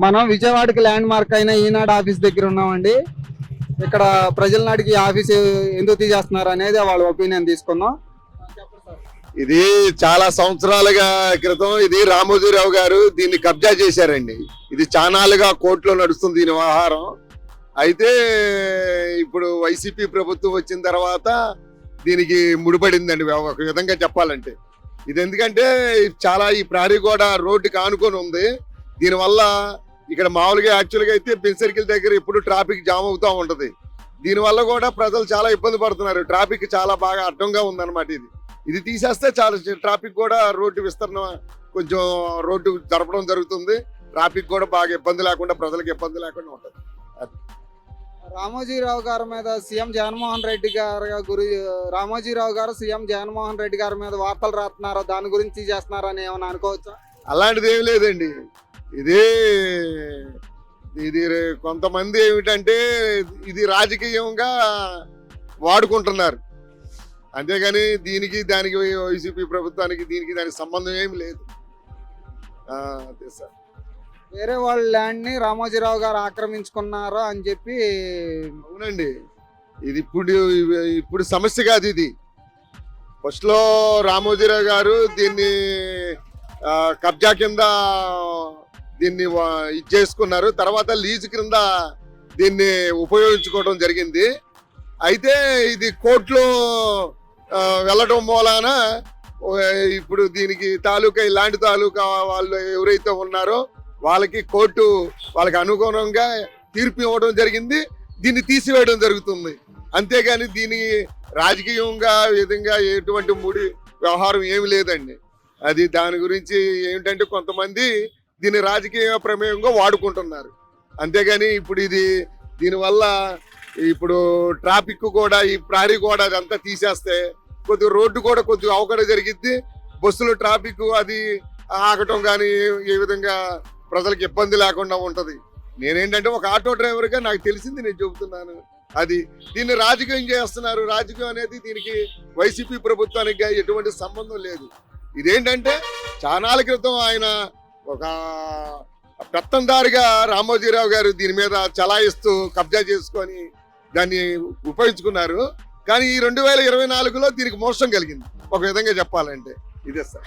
మనం విజయవాడకి land mark అయిన ఈనాడు ఆఫీస్ దగ్గర ఉన్నామండి. ఇక్కడ ప్రజల నాటికి ఆఫీస్ ఎందుకు తీసేస్తున్నారు అనేది వాళ్ళ ఒపీనియన్ తీసుకుందాం. ఇది చాలా సంవత్సరాలుగా క్రితం ఇది రామోజీరావు గారు దీన్ని కబ్జా చేశారండి. ఇది చానాలుగా కోర్టులో నడుస్తుంది దీని వ్యవహారం. అయితే ఇప్పుడు వైసీపీ ప్రభుత్వం వచ్చిన తర్వాత దీనికి ముడిపడిందండి ఒక విధంగా చెప్పాలంటే. ఇది ఎందుకంటే చాలా ఈ ప్రారిగోడ రోడ్డుకి ఆనుకొని ఉంది. దీనివల్ల ఇక్కడ మామూలుగా యాక్చువల్గా అయితే పెన్ సర్కిల్ దగ్గర ఎప్పుడు ట్రాఫిక్ జామ్ అవుతూ ఉంటది. దీనివల్ల కూడా ప్రజలు చాలా ఇబ్బంది పడుతున్నారు. ట్రాఫిక్ చాలా బాగా అడ్డంగా ఉందన్నమాట ఇది. ఇది తీసేస్తే చాలా ట్రాఫిక్ కూడా రోడ్డు విస్తరణ కొంచెం రోడ్డు జరపడం జరుగుతుంది. ట్రాఫిక్ కూడా బాగా ఇబ్బంది లేకుండా ప్రజలకు ఇబ్బంది లేకుండా ఉంటుంది. రామోజీరావు గారి మీద సీఎం జగన్మోహన్ రెడ్డి గారి గురి రామోజీరావు గారు సీఎం జగన్మోహన్ రెడ్డి గారి మీద వార్తలు రాస్తున్నారు? దాని గురించి చేస్తున్నారు అని ఏమైనా అనుకోవచ్చా? అలాంటిది ఏమి లేదండి. ఇది ఇది కొంతమంది ఏమిటంటే ఇది రాజకీయంగా వాడుకుంటున్నారు. అంతేగాని దీనికి దానికి వైసీపీ ప్రభుత్వానికి దీనికి దానికి సంబంధం ఏమి లేదు. అదే సార్. వేరే వాళ్ళ ల్యాండ్ని రామోజీరావు గారు ఆక్రమించుకున్నారు అని చెప్పి అవునండి. ఇది ఇప్పుడు ఇప్పుడు సమస్య కాదు ఇది. ఫస్ట్లో రామోజీరావు గారు దీన్ని కబ్జా కింద దీన్ని వా- ఇది చేసుకున్నారు. తర్వాత లీజు క్రింద దీన్ని ఉపయోగించుకోవడం జరిగింది. అయితే ఇది కోర్టులో వెళ్ళడం మూలాన ఇప్పుడు దీనికి తాలూకా ఇలాంటి తాలూకా వాళ్ళు ఎవరైతే ఉన్నారో వాళ్ళకి కోర్టు వాళ్ళకి అనుగుణంగా తీర్పు ఇవ్వడం జరిగింది. దీన్ని తీసివేయడం జరుగుతుంది. అంతేగాని దీని రాజకీయంగా విధంగా ఎటువంటి ముడి వ్యవహారం ఏమి లేదండి. అది దాని గురించి ఏమిటంటే కొంతమంది దీన్ని రాజకీయ ప్రమేయంగా వాడుకుంటున్నారు. అంతేగాని ఇప్పుడు ఇది దీనివల్ల ఇప్పుడు ట్రాఫిక్ కూడా ఈ ప్రారీ కూడా అదంతా తీసేస్తే కొద్దిగా రోడ్డు కూడా కొద్దిగా అవకడ జరిగిద్ది. బస్సులు ట్రాఫిక్ అది ఆగటం కానీ ఏ విధంగా ప్రజలకు ఇబ్బంది లేకుండా ఉంటుంది. నేనేంటంటే ఒక ఆటో డ్రైవర్గా నాకు తెలిసింది నేను చెబుతున్నాను. అది దీన్ని రాజకీయం చేస్తున్నారు. రాజకీయం అనేది దీనికి వైసీపీ ప్రభుత్వానికి ఎటువంటి సంబంధం లేదు. ఇదేంటంటే చాలా క్రితం ఆయన ఒక పెత్తందారిగా రామోజీరావు గారు దీని మీద చలాయిస్తూ కబ్జా చేసుకొని దాన్ని ఉపయోగించుకున్నారు. కానీ ఈ రెండు వేల ఇరవై నాలుగులో దీనికి మోసం కలిగింది. ఒక విధంగా చెప్పాలంటే ఇదే సార్.